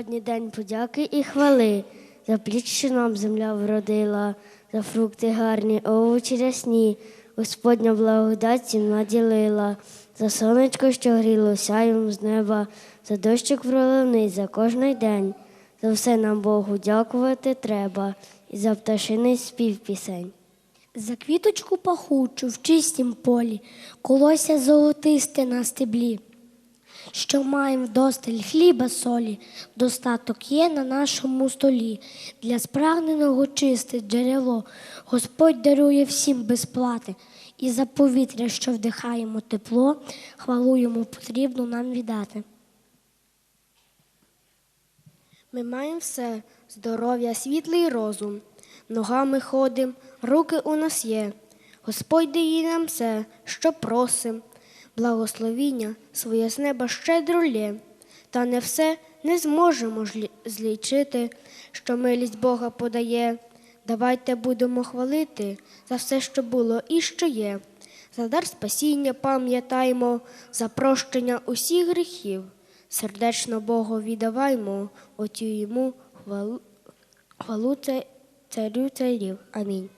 Сьогодні день подяки і хвали. За плід, що нам земля вродила, за фрукти гарні, овочі рясні. Господня благодать всім наділила, за сонечко, що гріло сяєм з неба, за дощик проливний за кожний день. За все нам Богу дякувати треба, і за пташиний спів пісень. За квіточку пахучу в чистім полі, колося золотисте на стеблі. Що маємо вдосталь хліба солі, достаток є на нашому столі. Для спрагненого чисте джерело, Господь дарує всім безплати. І за повітря, що вдихаємо тепло, хвалу йому потрібно нам віддати. Ми маємо все здоров'я, світлий розум. Ногами ходим, руки у нас є. Господь дає нам все, що просим. Благословіння своє з неба щедро лє. Та не все не зможемо злічити, що милість Бога подає. Давайте будемо хвалити за все, що було і що є. За дар спасіння пам'ятаймо, за прощення усіх гріхів. Сердечно Богу віддаваймо, отю йому хвалу, хвалу царю царів. Амінь.